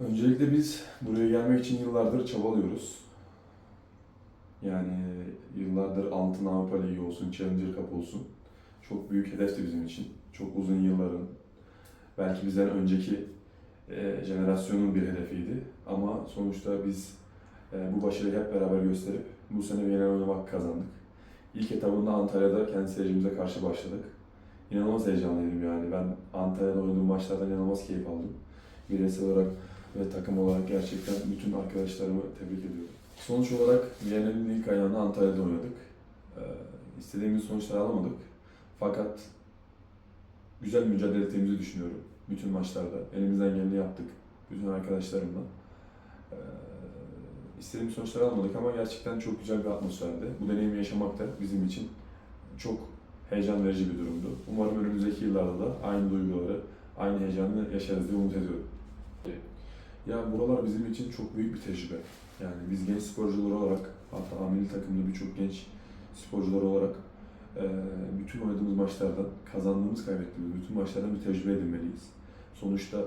Öncelikle biz buraya gelmek için yıllardır çabalıyoruz. Yani yıllardır Altın Avrupa Ligi olsun, Challenger Cup olsun. Çok büyük hedefti bizim için. Çok uzun yılların, belki bizden önceki e, jenerasyonun bir hedefiydi. Ama sonuçta biz e, bu başarıyı hep beraber gösterip bu sene bir genel oynamak kazandık. İlk etabında Antalya'da kendi seyircimize karşı başladık. İnanılmaz heyecanlıydım yani. Ben Antalya'da oynadığım maçlardan inanılmaz keyif aldım. Bireysel olarak ve takım olarak gerçekten bütün arkadaşlarımı tebrik ediyorum. Sonuç olarak Viyana'nın ilk ayağında Antalya'da oynadık. Ee, istediğimiz sonuçları alamadık. Fakat güzel mücadele ettiğimizi düşünüyorum. Bütün maçlarda. Elimizden geleni yaptık. Bütün arkadaşlarımla. Ee, istediğimiz sonuçları alamadık ama gerçekten çok güzel bir atmosferdi. Bu deneyimi yaşamak da bizim için çok heyecan verici bir durumdu. Umarım önümüzdeki yıllarda da aynı duyguları, aynı heyecanı yaşarız diye umut ediyorum. Ya buralar bizim için çok büyük bir tecrübe. Yani biz genç sporcular olarak, hatta milli takımda birçok genç sporcular olarak bütün oynadığımız maçlardan, kazandığımız, kaybettiğimiz bütün maçlardan bir tecrübe edinmeliyiz. Sonuçta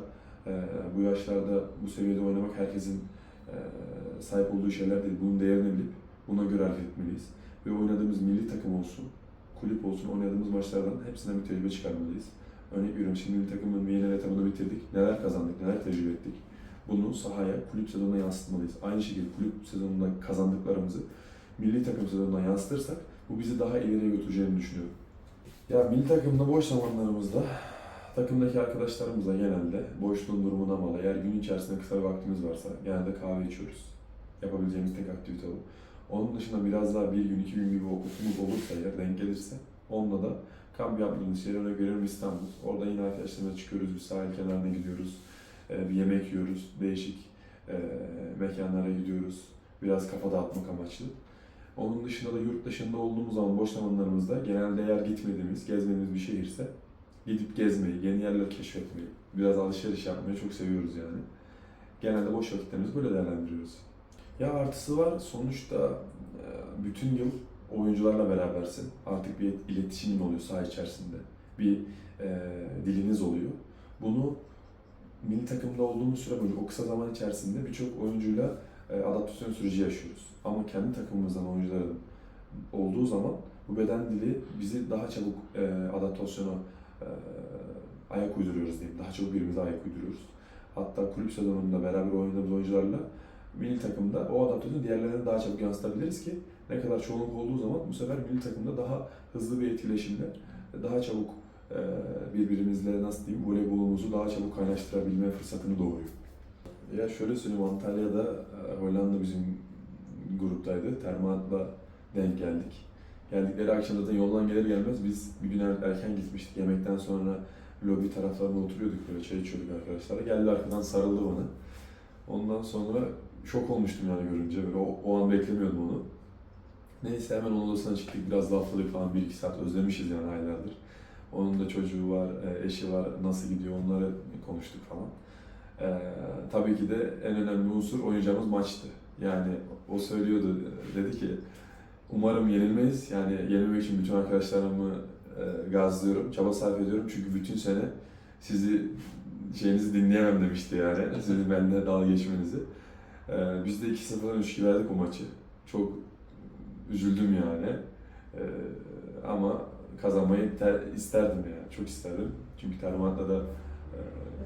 bu yaşlarda, bu seviyede oynamak herkesin sahip olduğu şeyler değil. Bunun değerini bilip buna göre hareket etmeliyiz. Ve oynadığımız milli takım olsun, kulüp olsun, oynadığımız maçlardan hepsinden bir tecrübe çıkarmalıyız. Örnek veriyorum, şimdi milli takımın yeni etabını bitirdik. Neler kazandık, neler tecrübe ettik. Bunu sahaya, kulüp sezonuna yansıtmalıyız. Aynı şekilde kulüp sezonunda kazandıklarımızı milli takım sezonuna yansıtırsak bu bizi daha ileriye götüreceğini düşünüyorum. Ya milli takımda boş zamanlarımızda takımdaki arkadaşlarımızla genelde boşluğun durumuna bağlı. Eğer gün içerisinde kısa bir vaktimiz varsa genelde kahve içiyoruz. Yapabileceğimiz tek aktivite o. Onun dışında biraz daha bir gün, iki gün gibi okulumuz olursa eğer denk gelirse onunla da kamp yaptığımız yer örnek İstanbul. Orada yine arkadaşlarımla çıkıyoruz, bir sahil kenarına gidiyoruz. Bir yemek yiyoruz, değişik e, mekanlara gidiyoruz. Biraz kafa dağıtmak amaçlı. Onun dışında da yurt dışında olduğumuz zaman boş zamanlarımızda genelde eğer gitmediğimiz, gezmediğimiz bir şehirse gidip gezmeyi, yeni yerler keşfetmeyi, biraz alışveriş yapmayı çok seviyoruz yani. Genelde boş vakitlerimizi böyle değerlendiriyoruz. Ya artısı var. Sonuçta e, bütün yıl oyuncularla berabersin. Artık bir iletişimin oluyor saha içerisinde. Bir e, diliniz oluyor. Bunu milli takımda olduğumuz süre boyunca o kısa zaman içerisinde birçok oyuncuyla e, adaptasyon süreci yaşıyoruz. Ama kendi takımımızdan oyuncuların olduğu zaman bu beden dili bizi daha çabuk e, adaptasyona e, ayak uyduruyoruz diyeyim. Daha çabuk birbirimize ayak uyduruyoruz. Hatta kulüp sezonunda beraber oynadığımız oyuncularla milli takımda o adaptasyonu diğerlerine daha çabuk yansıtabiliriz ki ne kadar çoğunluk olduğu zaman bu sefer milli takımda daha hızlı bir etkileşimle daha çabuk birbirimizle nasıl diyeyim voleybolumuzu daha çabuk kaynaştırabilme fırsatını doğuruyor. Ya şöyle söyleyeyim Antalya'da e, Hollanda bizim gruptaydı. Termat'la denk geldik. Geldikleri akşam zaten yoldan gelir gelmez biz bir gün er- erken gitmiştik. Yemekten sonra lobi taraflarında oturuyorduk böyle çay içiyorduk arkadaşlarla. Geldi arkadan sarıldı bana. Ondan sonra şok olmuştum yani görünce. Böyle o, o an beklemiyordum onu. Neyse hemen onun odasına çıktık. Biraz lafladık falan. Bir iki saat özlemişiz yani aylardır. Onun da çocuğu var, e, eşi var. Nasıl gidiyor onları konuştuk falan. Ee, tabii ki de en önemli unsur oynayacağımız maçtı. Yani o söylüyordu, dedi ki umarım yenilmeyiz. Yani yenilmek için bütün arkadaşlarımı e, gazlıyorum, çaba sarf ediyorum. Çünkü bütün sene sizi şeyinizi dinleyemem demişti yani. Sizin benimle dalga geçmenizi. Ee, biz de 2-0'dan 3-2 verdik o maçı. Çok üzüldüm yani. Ee, ama kazanmayı ter- isterdim yani. Çok isterdim. Çünkü Termat'la da e,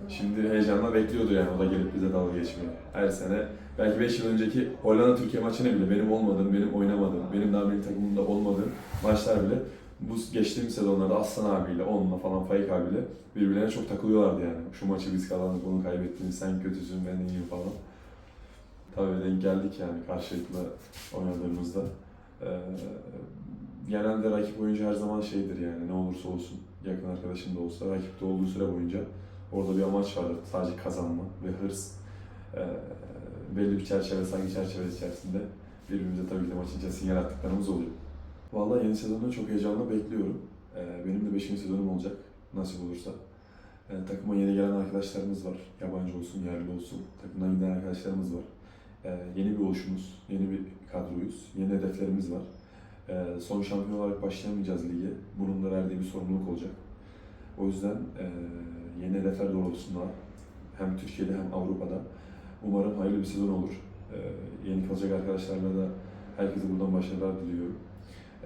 şimdi heyecanla bekliyordu yani o da gelip bize dalga geçmeyi. Her sene belki 5 yıl önceki Hollanda Türkiye maçını bile benim olmadığım, benim oynamadığım, benim daha milli takımımda olmadığım maçlar bile bu geçtiğimiz sezonlarda Aslan abiyle, onunla falan Faik abiyle birbirlerine çok takılıyorlardı yani. Şu maçı biz kazandık, bunu kaybettiniz, sen kötüsün, ben iyiyim falan. Tabii denk geldik yani karşılıklı oynadığımızda. Ee, genelde rakip oyuncu her zaman şeydir yani ne olursa olsun yakın arkadaşım da olsa rakipte olduğu süre boyunca orada bir amaç vardır sadece kazanma ve hırs Ee, belli bir çerçeve sanki çerçeve içerisinde birbirimize tabii ki de maçın içerisinde yarattıklarımız oluyor. Vallahi yeni sezonu çok heyecanla bekliyorum. Ee, benim de 5. sezonum olacak nasip olursa. Ee, takıma yeni gelen arkadaşlarımız var. Yabancı olsun, yerli olsun. Takımdan giden arkadaşlarımız var. Ee, yeni bir oluşumuz, yeni bir kadroyuz. Yeni hedeflerimiz var. Ee, son şampiyon olarak başlayamayacağız lige. Bunun da verdiği bir sorumluluk olacak. O yüzden e, yeni hedefler doğrultusunda hem Türkiye'de hem Avrupa'da Umarım hayırlı bir sezon olur. Ee, yeni kalacak arkadaşlarla da herkese buradan başarılar diliyorum.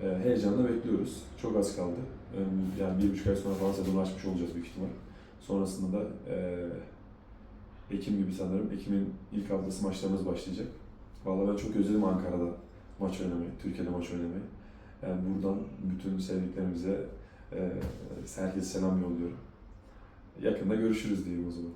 Ee, heyecanla bekliyoruz. Çok az kaldı. Yani bir buçuk ay sonra falan sezonu açmış olacağız büyük ihtimal. Sonrasında da e, Ekim gibi sanırım. Ekim'in ilk haftası maçlarımız başlayacak. Vallahi ben çok özledim Ankara'da maç oynamayı, Türkiye'de maç oynamayı. Yani buradan bütün sevdiklerimize e, herkese selam yolluyorum. Yakında görüşürüz diyeyim o zaman.